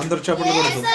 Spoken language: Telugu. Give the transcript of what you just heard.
అందరు చప్పట్లు కొడుతుంది